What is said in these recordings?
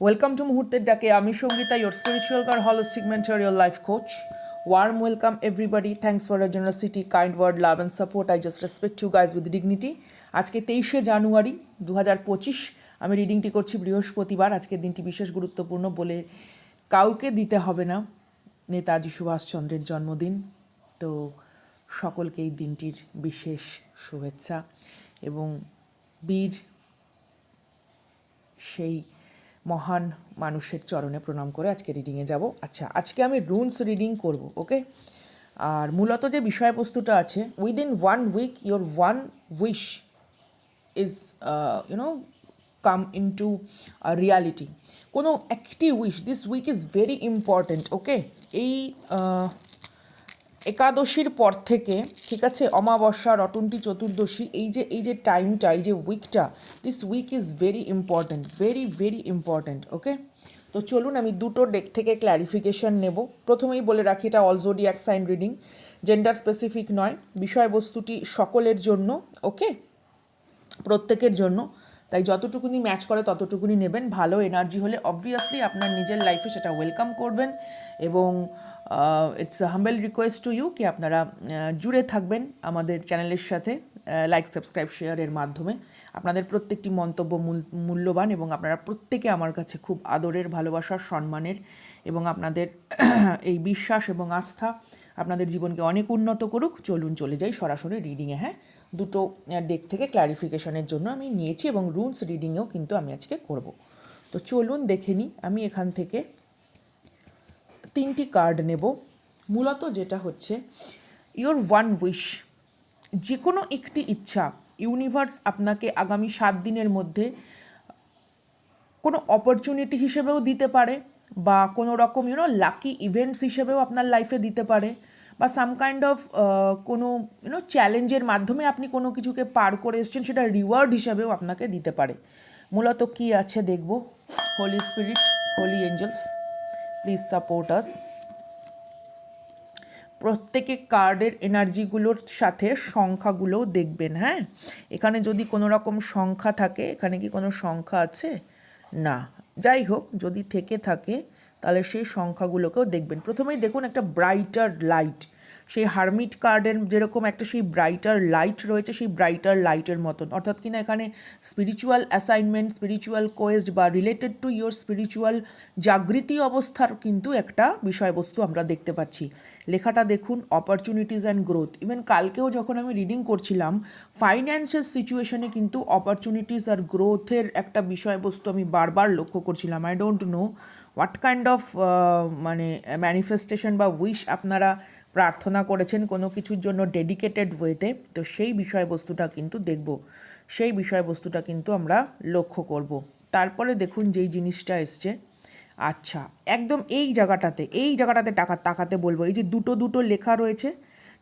Welcome to মুহূর্তের ডাকে আমি Sangeeta your spiritual care holistic mentor your life coach warm welcome everybody thanks for our generosity kind word love and support I just respect you guys with dignity আজকে তেইশে জানুয়ারি দু হাজার পঁচিশ, আমি রিডিংটি করছি বৃহস্পতিবার। আজকের দিনটি বিশেষ গুরুত্বপূর্ণ বলে কাউকে দিতে হবে না। নেতাজি সুভাষচন্দ্রের জন্মদিন। তো সকলকে এই দিনটির বিশেষ শুভেচ্ছা এবং বীর সেই মহান মানুষের চরণে প্রণাম করে আজকে রিডিংয়ে যাব। আচ্ছা আজকে আমি রুনস রিডিং করব ওকে আর মূলত যে বিষয়বস্তুটা আছে within one week your one wish is you know come in to reality কোনো একটি wish this week is very important okay এই আহ, একাদশীর পর থেকে, ঠিক আছে, অমাবস্যা রটন্তি চতুর্দশী, এই যে এই যে টাইমটা এই যে উইকটা this week is very important very very important okay তো চলুন আমি দুটো ডেক থেকে ক্ল্যারিফিকেশন নেব। প্রথমেই বলে রাখি, এটা অলজোডি এক সাইন রিডিং জেন্ডার স্পেসিফিক নয়, বিষয়বস্তুটি সকলের জন্য ওকে প্রত্যেকের জন্য। তাই যতটুকুনি ম্যাচ করে, ততটুকুনি নেবেন। ভালো এনার্জি হলে অবভিয়াসলি আপনার নিজের লাইফে সেটা ওয়েলকাম করবেন এবং it's humble request to you কি আপনারা জুড়ে থাকবেন আমাদের চ্যানেলের সাথে লাইক সাবস্ক্রাইব শেয়ারের মাধ্যমে। আপনাদের প্রত্যেকটি মন্তব্য মূল- মূল্যবান এবং আপনারা প্রত্যেকে আমার কাছে খুব আদরের, ভালোবাসার, সম্মানের এবং আপনাদের এই বিশ্বাস এবং আস্থা আপনাদের জীবনকে অনেক উন্নত করুক। চলুন চলে যাই সরাসরি রিডিংয়ে হ্যাঁ? দুটো ডেক থেকে ক্ল্যারিফিকেশনের জন্য আমি নিয়েছি এবং রুলস রিডিংয়েও কিন্তু আমি আজকে করব। তো চলুন দেখে নিই, আমি এখান থেকে তিনটি কার্ড নেব। মূলত যেটা হচ্ছে ইওর ওয়ান উইশ যে কোনো একটি ইচ্ছা ইউনিভার্স আপনাকে আগামী সাত দিনের মধ্যে কোনো অপরচুনিটি হিসেবেও দিতে পারে বা কোনো রকম ইউনো লাকি ইভেন্টস হিসেবেও আপনার লাইফে দিতে পারে বা সাম কাইন্ড অফ কোনো ইউনো চ্যালেঞ্জের মাধ্যমে আপনি কোনো কিছুকে পার করে এসছেন, সেটা রিওয়ার্ড হিসাবেও আপনাকে দিতে পারে। মূলত কি আছে দেখব? Holy spirit holy angels please support us প্রত্যেকে কার্ডের এনার্জিগুলোর সাথে সংখ্যাগুলোও দেখবেন হ্যাঁ? এখানে যদি কোনো রকম সংখ্যা থাকে, এখানে কি কোনো সংখ্যা আছে? না। যাই হোক, যদি থেকে থাকে, তাহলে সেই সংখ্যাগুলোকেও দেখবেন। প্রথমেই দেখুন একটা ব্রাইটার লাইট সেই হারমিট কার্ডের যেরকম একটা সেই ব্রাইটার লাইট রয়েছে, সেই ব্রাইটার লাইটের মতন। অর্থাৎ কিনা এখানে স্পিরিচুয়াল অ্যাসাইনমেন্ট স্পিরিচুয়াল কোয়েস্ট বা রিলেটেড টু ইয়োর স্পিরিচুয়াল জাগৃতি অবস্থার কিন্তু একটা বিষয়বস্তু আমরা দেখতে পাচ্ছি। লেখাটা দেখুন অপরচুনিটিস অ্যান্ড গ্রোথ ইভেন কালকেও যখন আমি রিডিং করছিলাম ফাইন্যান্সিয়াল সিচুয়েশনে কিন্তু অপরচুনিটিস আর গ্রোথের একটা বিষয়বস্তু আমি বারবার লক্ষ্য করছিলাম। I don't know what kind of মানে ম্যানিফেস্টেশন বা উইশ আপনারা প্রার্থনা করেছেন কোনো কিছুর জন্য ডেডিকেটেড ওয়েতে তো সেই বিষয়বস্তুটা কিন্তু দেখব। সেই বিষয়বস্তুটা কিন্তু আমরা লক্ষ্য করব। তারপরে দেখুন যেই জিনিসটা এসছে। আচ্ছা একদম এই জায়গাটাতে এই জায়গাটাতে টাকা তাকাতে বলব। এই যে দুটো দুটো লেখা রয়েছে,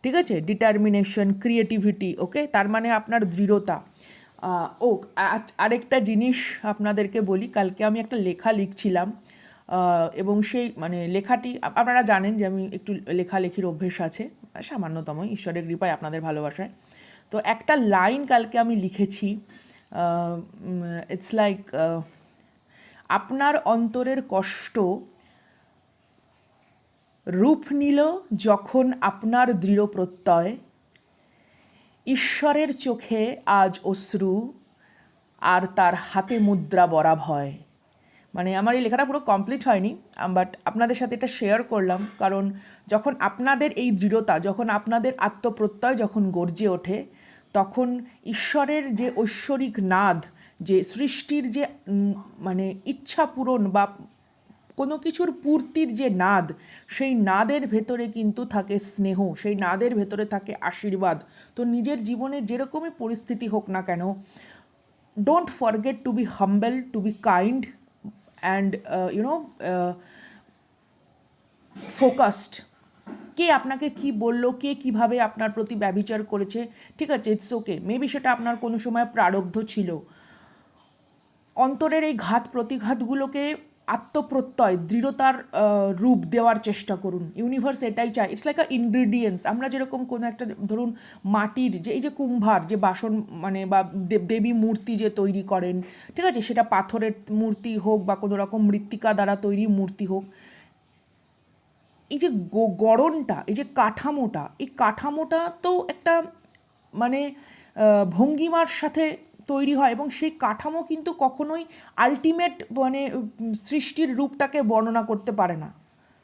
ঠিক আছে? ডিটারমিনেশন ক্রিয়েটিভিটি ওকে তার মানে আপনার দৃঢ়তা। ও আরেকটা জিনিস আপনাদেরকে বলি, কালকে আমি একটা লেখা লিখছিলাম। এবং সেই মানে লেখাটি আপনারা জানেন যে আমি একটু লেখালেখির অভ্যেস আছে, সামান্যতম, ঈশ্বরের কৃপায় আপনাদের ভালোবাসায়। তো একটা লাইন কালকে আমি লিখেছি ইটস লাইক আপনার অন্তরের কষ্ট রূপ নিল যখন আপনার দৃঢ় প্রত্যয়। ঈশ্বরের চোখে আজ অশ্রু, আর তার হাতে মুদ্রা বরা ভয় মানে আমার এই লেখাটা পুরো কমপ্লিট হয়নি বাট আপনাদের সাথে এটা শেয়ার করলাম। কারণ যখন আপনাদের এই দৃঢ়তা, যখন আপনাদের আত্মপ্রত্যয় যখন গর্জে ওঠে, তখন ঈশ্বরের যে ঐশ্বরিক নাদ, যে সৃষ্টির যে মানে ইচ্ছা পূরণ বা কোনো কিছুর পূর্তির যে নাদ, সেই নাদের ভেতরে কিন্তু থাকে স্নেহ, সেই নাদের ভেতরে থাকে আশীর্বাদ। তো নিজের জীবনের যেরকমই পরিস্থিতি হোক না কেন don't forget to be humble to be kind and you know focused কে আপনাকে কি বলল, কে কীভাবে আপনার প্রতি ব্যবিচার করেছে, ঠিক আছে ইটস ওকে মেবি সেটা আপনার কোনো সময় প্রারব্ধ ছিল। অন্তরের এই ঘাত প্রতিঘাতগুলোকে আত্মপ্রত্যয়, দৃঢ়তার রূপ দেওয়ার চেষ্টা করুন। ইউনিভার্স এটাই চায়। ইটস লাইক আ ইনগ্রিডিয়েন্টস আমরা যেরকম কোনো একটা ধরুন মাটির যে, এই যে কুম্ভার, যে বাসন মানে বা দেব- মূর্তি যে তৈরি করেন, ঠিক আছে? সেটা পাথরের মূর্তি হোক বা কোনো রকম মৃত্তিকা দ্বারা তৈরি মূর্তি হোক। এই যে গড়নটা, এই যে কাঠামোটা, এই কাঠামোটা তো একটা মানে ভঙ্গিমার সাথে তৈরি হয় এবং সেই কাঠামো কিন্তু কখনোই আলটিমেট মানে সৃষ্টির রূপটাকে বর্ণনা করতে পারে না।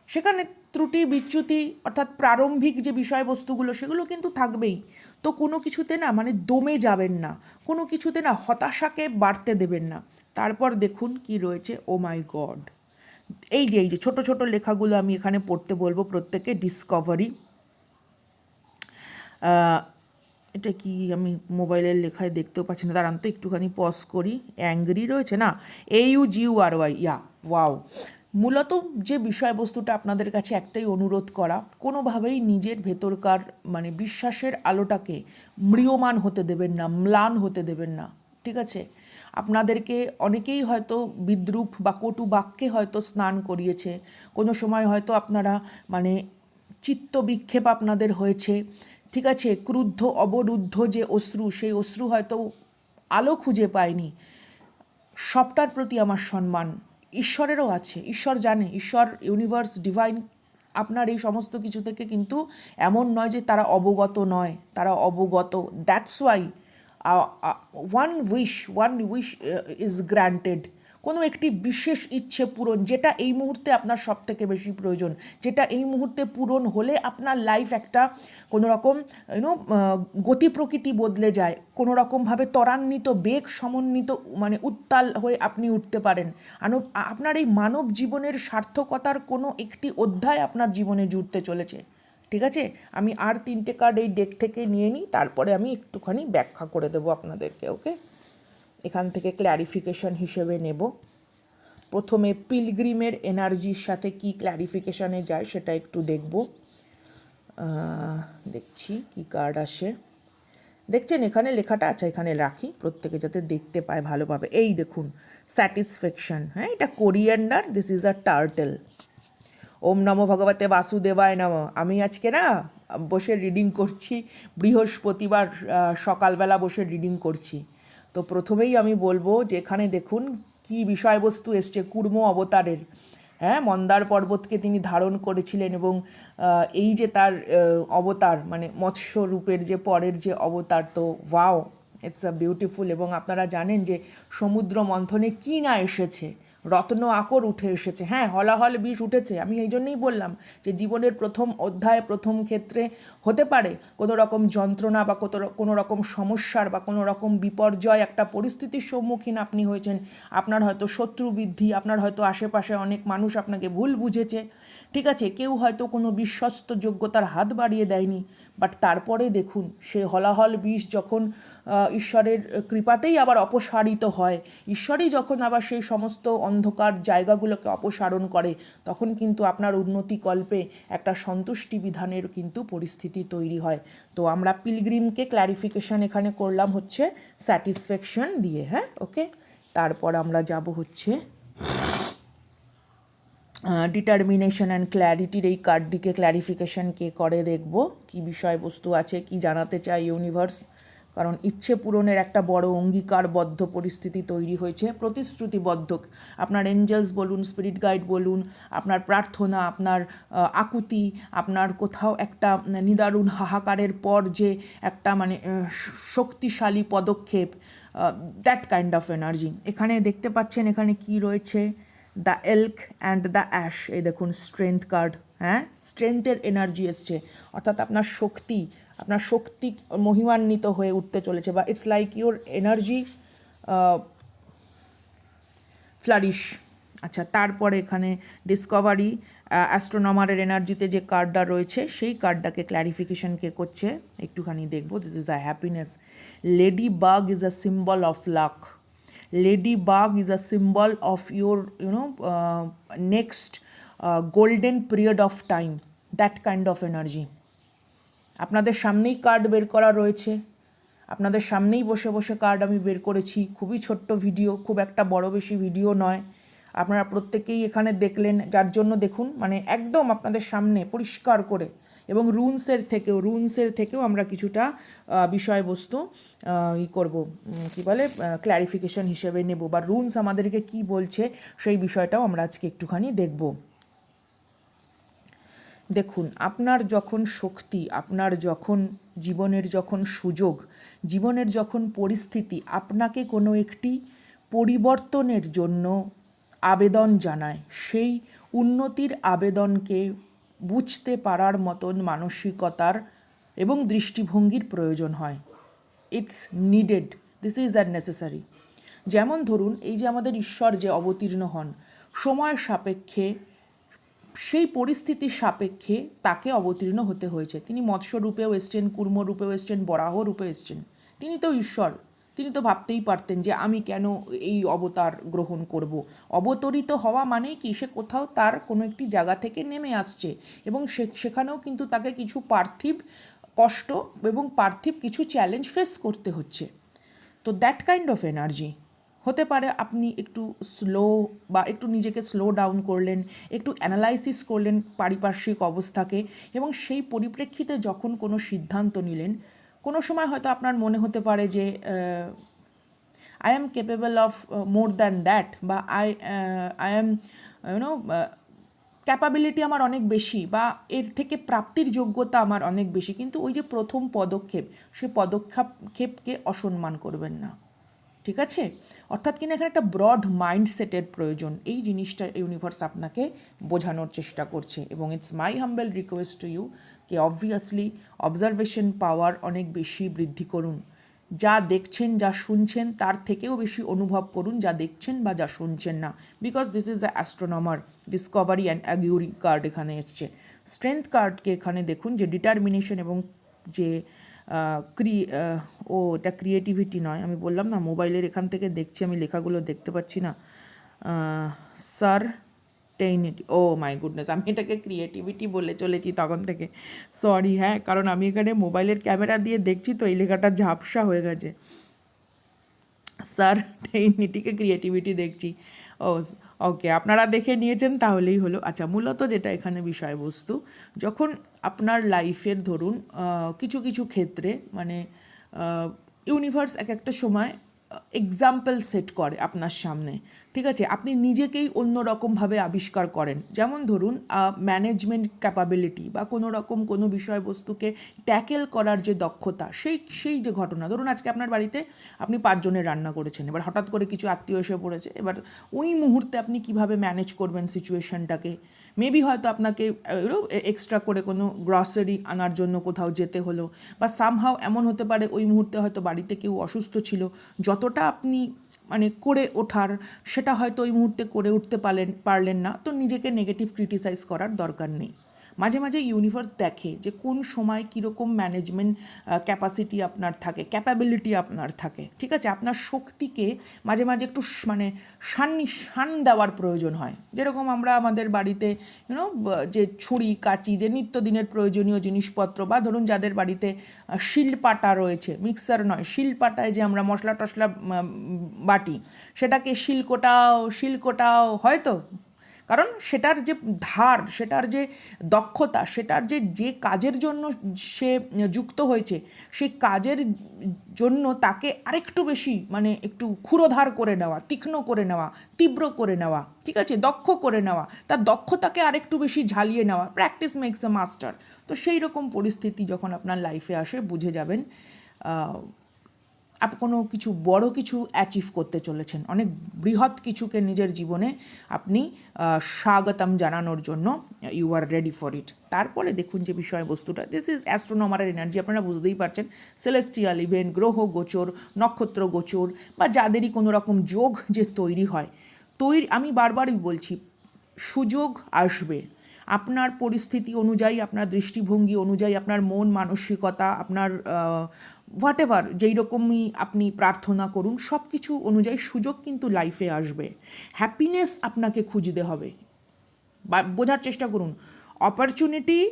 সেখানে ত্রুটি, বিচ্যুতি অর্থাৎ প্রারম্ভিক যে বিষয়বস্তুগুলো, সেগুলো কিন্তু থাকবেই। তো কোনো কিছুতে না মানে দমে যাবেন না। কোনো কিছুতে না হতাশাকে বাড়তে দেবেন না। তারপর দেখুন কি রয়েছে ও মাই গড এই যে এই যে, ছোট ছোট লেখাগুলো আমি এখানে পড়তে বলব প্রত্যেকে ডিসকভারি এটা কি আমি মোবাইলের লেখায় দেখতেও পাচ্ছি না? দাঁড়ান তো, একটুখানি পজ করি। অ্যাংরি রয়েছে না? A U G R Y yeah wow মূলত যে বিষয়বস্তুটা আপনাদের কাছে একটাই অনুরোধ করা, কোনোভাবেই নিজের ভেতরকার মানে বিশ্বাসের আলোটাকে ম্রিয়মান হতে দেবেন না, ম্লান হতে দেবেন না, ঠিক আছে? আপনাদেরকে অনেকেই হয়তো বিদ্রুপ বা কটু বাক্যে হয়তো স্নান করিয়েছে। কোনো সময় হয়তো আপনারা মানে চিত্ত বিক্ষেপ আপনাদের হয়েছে। ঠিক আছে, ক্রুদ্ধ, অবরুদ্ধ যে অশ্রু, সেই অশ্রু হয়তো আলো খুঁজে পায়নি। সবটার প্রতি আমার সম্মান। ঈশ্বরেরও আছে। ঈশ্বর জানে। ঈশ্বর ইউনিভার্স ডিভাইন আপনার এই সমস্ত কিছু থেকে কিন্তু এমন নয় যে তারা অবগত নয়। তারা অবগত। That's why one wish one wish is granted কোনো একটি বিশেষ ইচ্ছে পূরণ, যেটা এই মুহূর্তে আপনার সব থেকে বেশি প্রয়োজন, যেটা এই মুহূর্তে পূরণ হলে আপনার লাইফ একটা কোনো রকম ইউনো গতি প্রকৃতি বদলে যায়। কোনো রকমভাবে ত্বরান্বিত, বেগ সমন্বিত মানে উত্তাল হয়ে আপনি উঠতে পারেন। আপনার এই মানব জীবনের সার্থকতার কোনো একটি অধ্যায় আপনার জীবনে জুড়তে চলেছে। ঠিক আছে? আমি আর তিনটে কার্ড এই ডেক থেকে নিয়ে নিই, তারপরে আমি একটুখানি ব্যাখ্যা করে দেবো আপনাদেরকে ওকে এখান থেকে ক্ল্যারিফিকেশন হিসেবে নেব। প্রথমে পিলগ্রিমের এনার্জির সাথে কি ক্ল্যারিফিকেশনে যায় সেটা একটু দেখব। দেখছি কি কার্ড আসে। দেখছেন, এখানে লেখাটা আছে, এখানে রাখি। প্রত্যেকে যাতে দেখতে পায়, ভালোভাবে। এই দেখুন স্যাটিসফ্যাকশন হ্যাঁ এটা coriander this is a turtle ওম নমো ভগবতে বাসুদেবায় নম। আমি আজকে না, বসে রিডিং করছি, বৃহস্পতিবার সকালবেলা বসে রিডিং করছি। তো প্রথমেই আমি বলব যে এখানে দেখুন কি বিষয়বস্তু এসছে, কুর্ম অবতারের। হ্যাঁ মন্দার পর্বতকে তিনি ধারণ করেছিলেন এবং এই যে তার অবতার মানে মৎস্য রূপের যে পরের যে অবতার, তো ওয়াও, ইটস আ বিউটিফুল। এবং আপনারা জানেন যে সমুদ্র মন্থনে কী না এসেছে রত্ন আকর উঠে এসেছে। হ্যাঁ হলাহল বিষ উঠেছে। আমি এই জন্যই বললাম যে জীবনের প্রথম অধ্যায়, প্রথম ক্ষেত্রে হতে পারে কোনো রকম যন্ত্রণা বা কত কোনো রকম সমস্যার বা কোনো রকম বিপর্যয়, একটা পরিস্থিতির সম্মুখীন আপনি হয়েছেন। আপনার হয়তো শত্রু বৃদ্ধি, আপনার হয়তো আশেপাশে অনেক মানুষ আপনাকে ভুল বুঝেছে। ঠিক আছে, কেউ হয়তো কোনো বিশ্বস্ত যোগ্যতার হাত বাড়িয়ে দেয়নি। বাট তারপরে দেখুন, সে হলাহল বিষ যখন ঈশ্বরের কৃপাতেই আবার অপসারিত হয়। ঈশ্বরই যখন আবার সেই সমস্ত অন্ধকার জায়গাগুলোকে অপসারণ করে, তখন কিন্তু আপনার উন্নতি কল্পে একটা সন্তুষ্টি বিধানের কিন্তু পরিস্থিতি তৈরি হয়। তো আমরা পিলগ্রিমকে ক্ল্যারিফিকেশন এখানে করলাম হচ্ছে স্যাটিসফ্যাকশন দিয়ে হ্যাঁ? ওকে তারপর আমরা যাব হচ্ছে ডিটারমিনেশন অ্যান্ড ক্ল্যারিটির এই কার্ডটিকে ক্ল্যারিফিকেশন কে করে দেখব। কি বিষয়বস্তু আছে, কি জানাতে চায় ইউনিভার্স কারণ ইচ্ছে পূরণের একটা বড় অঙ্গীকারবদ্ধ পরিস্থিতি তৈরি হয়েছে, প্রতিশ্রুতিবদ্ধ। আপনার এঞ্জেলস বলুন স্পিরিট গাইড বলুন, আপনার প্রার্থনা, আপনার আকুতি, আপনার কোথাও একটা নিদারুণ হাহাকারের পর যে একটা মানে শক্তিশালী পদক্ষেপ দ্যাট কাইন্ড অফ এনার্জি এখানে দেখতে পাচ্ছেন এখানে কি রয়েছে? The elk and the ash এই দেখুন স্ট্রেংথ কার্ড হ্যাঁ? স্ট্রেংথের এনার্জি এসছে। অর্থাৎ আপনার শক্তি আপনার শক্তি মহিমান্বিত হয়ে উঠতে চলেছে বা it's like your energy flourish আচ্ছা তারপরে এখানে ডিসকভারি অ্যাস্ট্রোনমারের এনার্জিতে যে কার্ডটা রয়েছে, সেই কার্ডটাকে ক্ল্যারিফিকেশন কে করছে। একটুখানি দেখব this is the happiness ladybug is a symbol of luck ladybug is a symbol of your you know next golden period of time that kind of energy আপনাদের সামনেই কার্ড বের করা রয়েছে। আপনাদের সামনেই বসে বসে কার্ড আমি বের করেছি। খুবই ছোট্ট ভিডিও খুব একটা বড় বেশি ভিডিও নয়। আপনারা প্রত্যেকেই এখানে দেখলেন, যার জন্য দেখুন মানে একদম আপনাদের সামনে পরিষ্কার করে। এবং রুনসের থেকেও রুনসের থেকেও আমরা কিছুটা বিষয়বস্তু ই করব কি বলে ক্ল্যারিফিকেশন হিসেবে নেব বা রুনস আমাদেরকে কি বলছে সেই বিষয়টাও আমরা আজকে একটুখানি দেখব। দেখুন, আপনার যখন শক্তি, আপনার যখন জীবনের যখন সুযোগ, জীবনের যখন পরিস্থিতি, আপনাকে কোনো একটি পরিবর্তনের জন্য আবেদন জানায়। সেই উন্নতির আবেদনকে বুঝতে পারার মতন মানসিকতার এবং দৃষ্টিভঙ্গির প্রয়োজন হয়। It's needed this is are necessary যেমন ধরুন, এই যে আমাদের ঈশ্বর যে অবতীর্ণ হন সময় সাপেক্ষে, সেই পরিস্থিতির সাপেক্ষে তাকে অবতীর্ণ হতে হয়েছে। তিনি মৎস্য রূপেও এসছেন কুর্ম রূপেও এসছেন বরাহ রূপে এসছেন। তিনি তো ঈশ্বর। তিনি তো ভাবতেই পারতেন যে আমি কেন এই অবতার গ্রহণ করব। অবতরিত হওয়া মানেই কি? সে কোথাও তার কোনো একটি জায়গা থেকে নেমে আসছে এবং সেখানেও কিন্তু তাকে কিছু পার্থিব কষ্ট এবং পার্থিব কিছু চ্যালেঞ্জ ফেস করতে হচ্ছে। তো দ্যাট কাইন্ড অফ এনার্জি হতে পারে আপনি একটু স্লো বা একটু নিজেকে স্লো ডাউন করলেন, একটু অ্যানালাইসিস করলেন পারিপার্শ্বিক অবস্থাকে এবং সেই পরিপ্রেক্ষিতে যখন কোনো সিদ্ধান্ত নিলেন কোনো সময় হয়তো আপনার মনে হতে পারে যে I am capable of more than that বা I I am you know capability আমার অনেক বেশি বা এর থেকে প্রাপ্তির যোগ্যতা আমার অনেক বেশি। কিন্তু ওই যে প্রথম পদক্ষেপ, সে পদক্ষেপকে অসম্মান করবেন না। ঠিক আছে? অর্থাৎ কিনা এখানে একটা ব্রড মাইন্ডসেটের প্রয়োজন। এই জিনিসটা ইউনিভার্স আপনাকে বোঝানোর চেষ্টা করছে এবং it's my humble request to you K obviously observation power অনেক বেশি বৃদ্ধি করুন। যা দেখছেন, যা শুনছেন, তার থেকেও বেশি অনুভব করুন যা দেখছেন বা যা শুনছেন না। Because this is the astronomer discovery and augury card এখানে এসছে। স্ট্রেংথ কার্ডকে এখানে দেখুন যে ডিটারমিনেশন এবং যে ক্রি ও, এটা ক্রিয়েটিভিটি নয়। আমি বললাম না, মোবাইলের এখান থেকে দেখছি, আমি লেখাগুলো দেখতে পাচ্ছি না। স্যার, টেইনিটি, ও মাই গুডনেস, আমি এটাকে ক্রিয়েটিভিটি বলে চলেছি তখন থেকে। সরি হ্যাঁ কারণ আমি এখানে মোবাইলের ক্যামেরা দিয়ে দেখছি তো, এই লেখাটা ঝাপসা হয়ে গেছে। সার টেইনিটিকে ক্রিয়েটিভিটি দেখছি। ও ওকে আপনারা দেখে নিয়েছেন, তাহলেই হলো। আচ্ছা মূলত যেটা এখানে বিষয়বস্তু, যখন আপনার লাইফের ধরুন কিছু কিছু ক্ষেত্রে মানে ইউনিভার্স এক একটা সময় এক্সাম্পল সেট করে আপনার সামনে। ঠিক আছে? আপনি নিজেকেই অন্য রকমভাবে আবিষ্কার করেন। যেমন ধরুন ম্যানেজমেন্ট ক্যাপাবিলিটি বা কোনো রকম কোনো বিষয়বস্তুকে ট্যাকেল করার যে দক্ষতা, সেই সেই যে ঘটনা। ধরুন, আজকে আপনার বাড়িতে আপনি পাঁচজনের রান্না করেছেন। এবার হঠাৎ করে কিছু আত্মীয় এসে পড়েছে। এবার ওই মুহূর্তে আপনি কীভাবে ম্যানেজ করবেন সিচুয়েশনটাকে মেবি হয়তো আপনাকে এক্সট্রা করে কোনো গ্রসারি আনার জন্য কোথাও যেতে হলো। বা সামহাও এমন হতে পারে, ওই মুহূর্তে হয়তো বাড়িতে কেউ অসুস্থ ছিল। যতটা আপনি মানে করে ওঠার, সেটা হয়তো ওই মুহূর্তে করে উঠতে পারলেন পারলেন না। তো নিজেকে নেগেটিভ ক্রিটিসাইজ করার দরকার নেই। মাঝে মাঝে ইউনিভার্স দেখে যে কোন সময় কীরকম ম্যানেজমেন্ট ক্যাপাসিটি আপনার থাকে ক্যাপাবিলিটি আপনার থাকে, ঠিক আছে? আপনার শক্তিকে মাঝে মাঝে একটু মানে শান শান দেওয়ার প্রয়োজন হয়। যেরকম আমরা আমাদের বাড়িতে ইউনো যে ছুরি, কাঁচি, যে নিত্যদিনের প্রয়োজনীয় জিনিসপত্র বা ধরুন যাদের বাড়িতে শিলপাটা রয়েছে মিক্সার নয়, শিলপাটায় যে আমরা মশলা টশলা বাটি, সেটাকে শিলকোটাও শিলকোটাও, হয়তো কারণ সেটার যে ধার, সেটার যে দক্ষতা, সেটার যে যে কাজের জন্য সে যুক্ত হয়েছে সেই কাজের জন্য তাকে আরেকটু বেশি মানে একটু ক্ষুরোধার করে নেওয়া, তীক্ষ্ণ করে নেওয়া, তীব্র করে নেওয়া, ঠিক আছে? দক্ষ করে নেওয়া, তার দক্ষতাকে আরেকটু বেশি ঝালিয়ে নেওয়া প্র্যাকটিস মেক্স এ মাস্টার তো সেই রকম পরিস্থিতি যখন আপনার লাইফে আসে, বুঝে যাবেন কোনো কিছু বড় কিছু অ্যাচিভ করতে চলেছেন। অনেক বৃহৎ কিছুকে নিজের জীবনে আপনি স্বাগতম জানানোর জন্য you are ready for it তারপরে দেখুন যে বিষয়বস্তুটা দিস ইজ অ্যাস্ট্রোনমারের এনার্জি আপনারা বুঝতেই পারছেন। সেলেস্টিয়াল ইভেন্ট গ্রহ গোচর, নক্ষত্র গোচর, বা যাদেরই কোনো রকম যোগ যে তৈরি হয়। তৈরি, আমি বারবারই বলছি, সুযোগ আসবে। আপনার পরিস্থিতি অনুযায়ী, আপনার দৃষ্টিভঙ্গি অনুযায়ী, আপনার মন মানসিকতা, আপনার হোয়াট এভার যেই রকমই আপনি প্রার্থনা করুন সব কিছু অনুযায়ী সুযোগ কিন্তু লাইফে আসবে। হ্যাপিনেস আপনাকে খুঁজতে হবে। বা, বোঝার চেষ্টা করুন অপরচুনিটি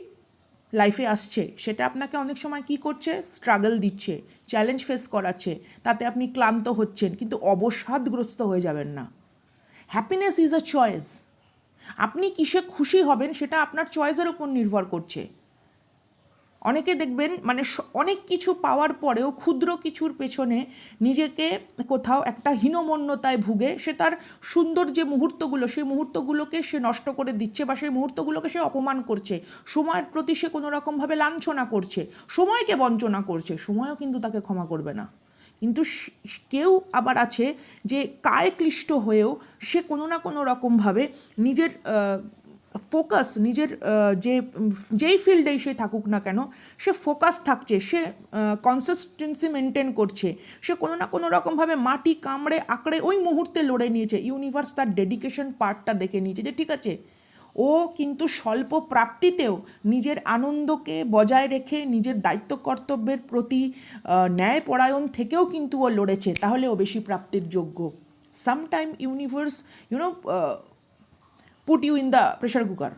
লাইফে আসছে, সেটা আপনাকে অনেক সময় কি করছে? স্ট্রাগল দিচ্ছে চ্যালেঞ্জ ফেস করাচ্ছে, তাতে আপনি ক্লান্ত হচ্ছেন, কিন্তু অবসাদগ্রস্ত হয়ে যাবেন না। হ্যাপিনেস ইজ আ চয়েস আপনি কিসে খুশি হবেন সেটা আপনার চয়েসের উপর নির্ভর করছে। অনেকে দেখবেন মানে অনেক কিছু পাওয়ার পরেও ক্ষুদ্র কিছুর পেছনে নিজেকে কোথাও একটা হীনমন্যতায় ভুগে সে তার সুন্দর যে মুহূর্তগুলো, সেই মুহূর্তগুলোকে সে নষ্ট করে দিচ্ছে বা সেই মুহূর্তগুলোকে সে অপমান করছে। সময়ের প্রতি সে কোনো রকমভাবে লাঞ্ছনা করছে, সময়কে বঞ্চনা করছে, সময়ও কিন্তু তাকে ক্ষমা করবে না। কিন্তু কেউ আবার আছে যে কায় ক্লিষ্ট হয়েও সে কোনো না কোনো রকমভাবে নিজের ফোকাস, নিজের যে যেই ফিল্ডেই সে থাকুক না কেন, সে ফোকাস থাকছে, সে কনসিস্টেন্সি মেনটেন করছে। সে কোনো না কোনো রকমভাবে মাটি কামড়ে আঁকড়ে ওই মুহূর্তে লড়ে নিয়েছে। ইউনিভার্স তার ডেডিকেশন পার্টটা দেখে নিয়েছে যে ঠিক আছে ও কিন্তু স্বল্প প্রাপ্তিতেও নিজের আনন্দকে বজায় রেখে নিজের দায়িত্ব কর্তব্যের প্রতি ন্যায় ন্যায়পরায়ণ থেকেও কিন্তু ও লড়েছে। তাহলে ও বেশি প্রাপ্তির যোগ্য। Sometime universe you know put you in the pressure cooker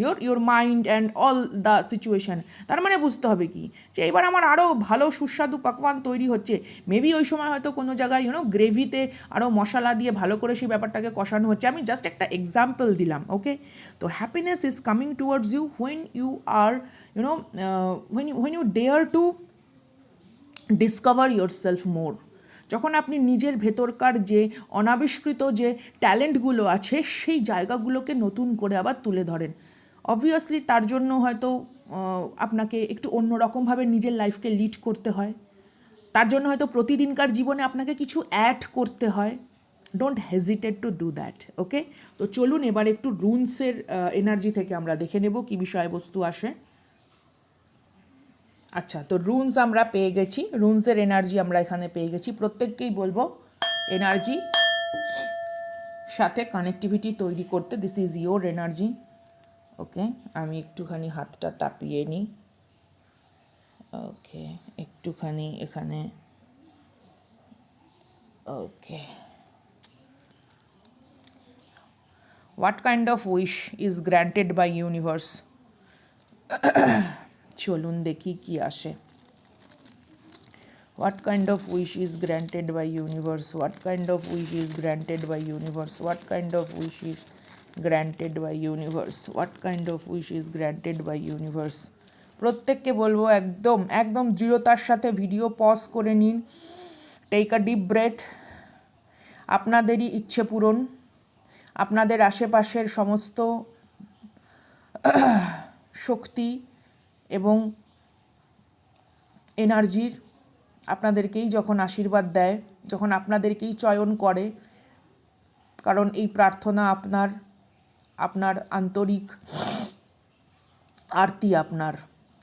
your your mind and all the situation তার মানে বুঝতে হবে কি? যে এবার আমার আরও ভালো সুস্বাদু পাকওয়ান তৈরি হচ্ছে। মেবি ওই সময় হয়তো কোনো জায়গায় ইউনো গ্রেভিতে আরও মশলা দিয়ে ভালো করে সেই ব্যাপারটাকে কষানো হচ্ছে। আমি জাস্ট একটা এক্সাম্পল দিলাম ওকে তো happiness is coming towards you when you are you know when when you dare to discover yourself more যখন আপনি নিজের ভেতরকার যে অনাবিষ্কৃত যে ট্যালেন্টগুলো আছে, সেই জায়গাগুলোকে নতুন করে আবার তুলে ধরেন। অবভিয়াসলি তার জন্য হয়তো আপনাকে একটু অন্যরকমভাবে নিজের লাইফকে লিড করতে হয়। তার জন্য হয়তো প্রতিদিনকার জীবনে আপনাকে কিছু অ্যাড করতে হয়। Don't hesitate to do that okay তো চলুন এবার একটু রুনসের এনার্জি থেকে আমরা দেখে নেব কী বিষয়বস্তু আসে। আচ্ছা তো রুনস আমরা পেয়ে গেছি। রুনসের এনার্জি আমরা এখানে পেয়ে গেছি। প্রত্যেককেই বলব এনার্জি সাথে কানেক্টিভিটি তৈরি করতে this is your energy okay আমি একটুখানি হাতটা তাপিয়ে নিই। ওকে একটুখানি এখানে। Okay what kind of wish is granted by universe চলুন দেখি কি আসে। What kind of wish is granted by universe what kind of wish is granted by universe what kind of wish is granted by universe what kind of wish is granted by universe প্রত্যেককে বলব একদম একদম দৃঢ়তার সাথে video pause করে নিন। Take a deep breadth আপনাদেরই ইচ্ছে পূরণ। আপনাদের আশেপাশের সমস্ত শক্তি এবং এনার্জির আপনাদেরকেই যখন আশীর্বাদ দেয়, যখন আপনাদেরকেই চয়ন করে, কারণ এই প্রার্থনা আপনার আপনার আন্তরিক আরতি আপনার।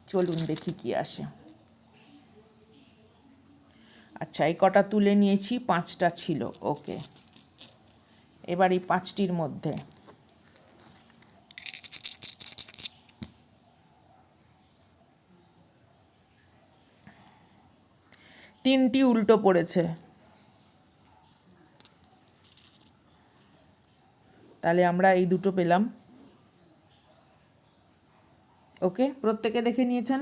চলুন দেখি কি আসে। আচ্ছা এই কটা তুলে নিয়েছি, পাঁচটা ছিল, ওকে। এবার এই পাঁচটির মধ্যে। তিনটি উল্টো পড়েছে। তাহলে আমরা এই দুটো পেলাম। ওকে, প্রত্যেকে দেখে নিয়েছেন?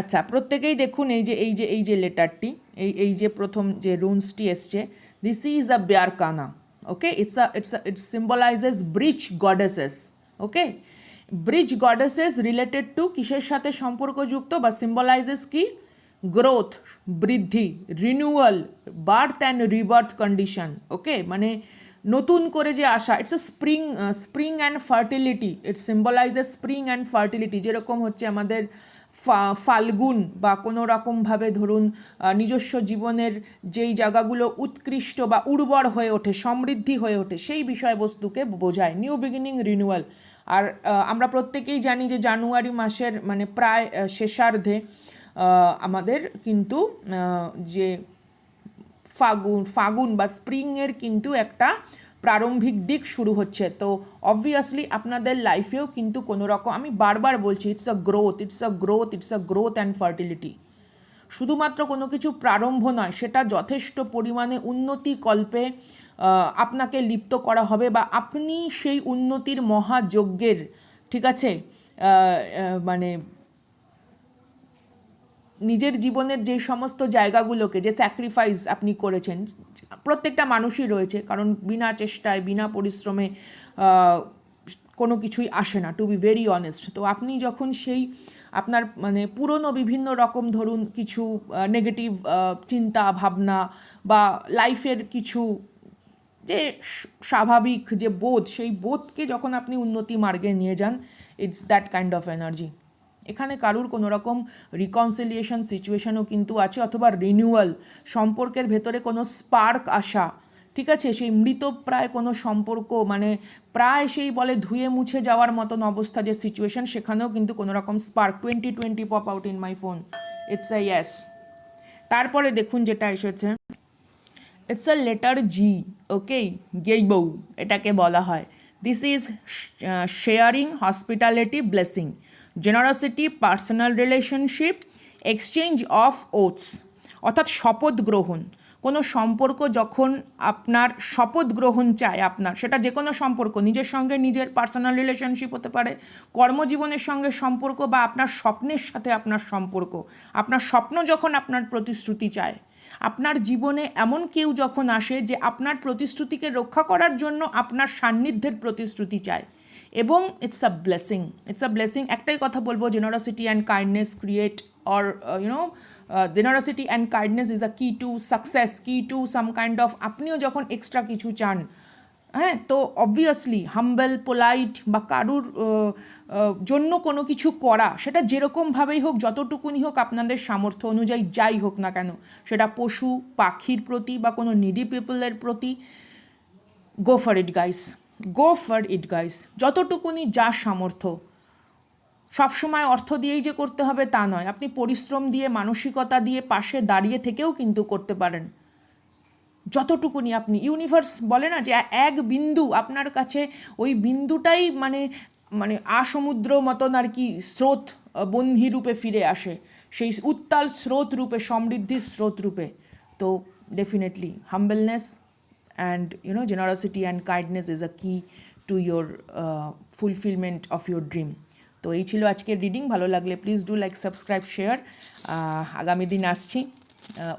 আচ্ছা প্রত্যেকেই দেখুন এই যে এই যে এই যে লেটারটি, এই এই যে প্রথম যে রুনসটি এসছে দিস ইজ আ বেয়ার কানা okay it's a it's it symbolizes bridge goddesses okay? Bridge goddesses related to কিসের সাথে সম্পর্কযুক্ত বা সিম্বলাইজেস কি? গ্রোথ বৃদ্ধি renewal birth and rebirth condition okay? মানে নতুন করে যে আসা it's a spring spring and fertility it symbolizes spring and fertility যেরকম হচ্ছে আমাদের ফাল্গুন বা কোনো রকমভাবে ধরুন নিজস্ব জীবনের যেই জায়গাগুলো উৎকৃষ্ট বা উর্বর হয়ে ওঠে, সমৃদ্ধি হয়ে ওঠে, সেই বিষয়বস্তুকে বোঝায় নিউ বিগিনিং রিনিউয়াল আর আমরা প্রত্যেকেই জানি যে জানুয়ারি মাসের মানে প্রায় শেষার্ধে আমাদের কিন্তু যে ফাগুন ফাগুন বা স্প্রিংয়ের কিন্তু একটা প্রারম্ভিক দিক শুরু হচ্ছে। তো অবভিয়াসলি আপনাদের লাইফেও কিন্তু কোনো রকম, আমি বারবার বলছি it's a growth it's a growth it's a growth and fertility শুধুমাত্র কোনো কিছু প্রারম্ভ নয়, সেটা যথেষ্ট পরিমাণে উন্নতি কল্পে আপনাকে লিপ্ত করা হবে বা আপনি সেই উন্নতির মহাযজ্ঞের, ঠিক আছে? মানে নিজের জীবনের যে সমস্ত জায়গাগুলোকে যে স্যাক্রিফাইস আপনি করেছেন, প্রত্যেকটা মানুষই রয়েছে, কারণ বিনা চেষ্টায়, বিনা পরিশ্রমে কোনো কিছুই আসে না টু বি ভেরি অনেস্ট তো আপনি যখন সেই আপনার মানে পুরনো বিভিন্ন রকম ধরুন কিছু নেগেটিভ চিন্তা, ভাবনা বা লাইফের কিছু যে স্বাভাবিক যে বোধ, সেই বোধকে যখন আপনি উন্নতি মার্গে নিয়ে যান it's that kind of energy এখানে কারুর কোনো রকম রিকনসিলিয়েশন সিচুয়েশনও কিন্তু আছে অথবা রিনিউয়াল সম্পর্কের ভেতরে কোনো স্পার্ক আসা, ঠিক আছে? সেই মৃতপ্রায় কোনো সম্পর্ক মানে প্রায় সেই বলে ধুয়ে মুছে যাওয়ার মতন অবস্থা যে সিচুয়েশন সেখানেও কিন্তু কোনো রকম spark twenty twenty pop out in my phone it's a yes তারপরে দেখুন যেটা এসেছে। ইটস আ লেটার জি ওকে গেই বউ, এটাকে বলা হয়। This is sharing hospitality blessing generosity personal relationship exchange of oaths অর্থাৎ শপথ গ্রহণ। কোনো সম্পর্ক যখন আপনার শপথ গ্রহণ চায় আপনার, সেটা যে কোনো সম্পর্ক, নিজের সঙ্গে নিজের পার্সোনাল রিলেশনশিপ হতে পারে, কর্মজীবনের সঙ্গে সম্পর্ক বা আপনার স্বপ্নের সাথে আপনার সম্পর্ক। আপনার স্বপ্ন যখন আপনার প্রতিশ্রুতি চায়, আপনার জীবনে এমন কেউ যখন আসে যে আপনার প্রতিশ্রুতিকে রক্ষা করার জন্য আপনার সান্নিধ্যের প্রতিশ্রুতি চায় এবং it's a blessing it's a blessing একটাই কথা বলব generosity and kindness create or you know generosity and kindness is a key to success key to some kind of আপনিও যখন এক্সট্রা কিছু চান হ্যাঁ তো অবভিয়াসলি হাম্বেল পোলাইট বা কারুর আহ, আহ, জন্য কোনো কিছু করা সেটা যেরকমভাবেই হোক যতটুকুনি হোক আপনাদের সামর্থ্য অনুযায়ী যাই হোক না কেন সেটা পশু পাখির প্রতি বা কোনো নিডি পিপলের প্রতি go for it guys go for it guys যতটুকুনি যা সামর্থ্য। সবসময় অর্থ দিয়েই যে করতে হবে তা নয়। আপনি পরিশ্রম দিয়ে, মানসিকতা দিয়ে পাশে দাঁড়িয়ে থেকেও কিন্তু করতে পারেন। যতটুকুনি আপনি ইউনিভার্স বলে না যে এক বিন্দু আপনার কাছে ওই বিন্দুটাই মানে মানে আসমুদ্র মতন আর কি স্রোত, বন্ধি রূপে ফিরে আসে। সেই উত্তাল স্রোত রূপে, সমৃদ্ধির স্রোত রূপে। তো definitely humbleness and generosity and kindness is a key to your uh, fulfillment of your dream. তো এই ছিল আজকের রিডিং ভালো লাগলে please do like subscribe share আগামী দিন আসছি।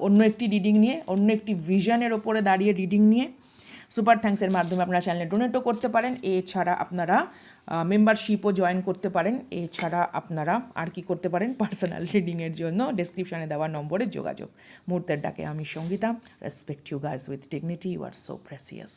অন্য একটি রিডিং নিয়ে অন্য একটি ভিশনের ওপরে দাঁড়িয়ে রিডিং নিয়ে। সুপার থ্যাঙ্কসের মাধ্যমে আপনারা চ্যানেলে ডোনেটও করতে পারেন। এছাড়া আপনারা মেম্বারশিপও জয়েন করতে পারেন। এছাড়া আপনারা আর কি করতে পারেন? পার্সোনাল রিডিংয়ের জন্য ডেসক্রিপশানে দেওয়া নম্বরে যোগাযোগ। মুহূর্তের ডাকে আমি Sangeeta. Respect you guys with dignity you are so precious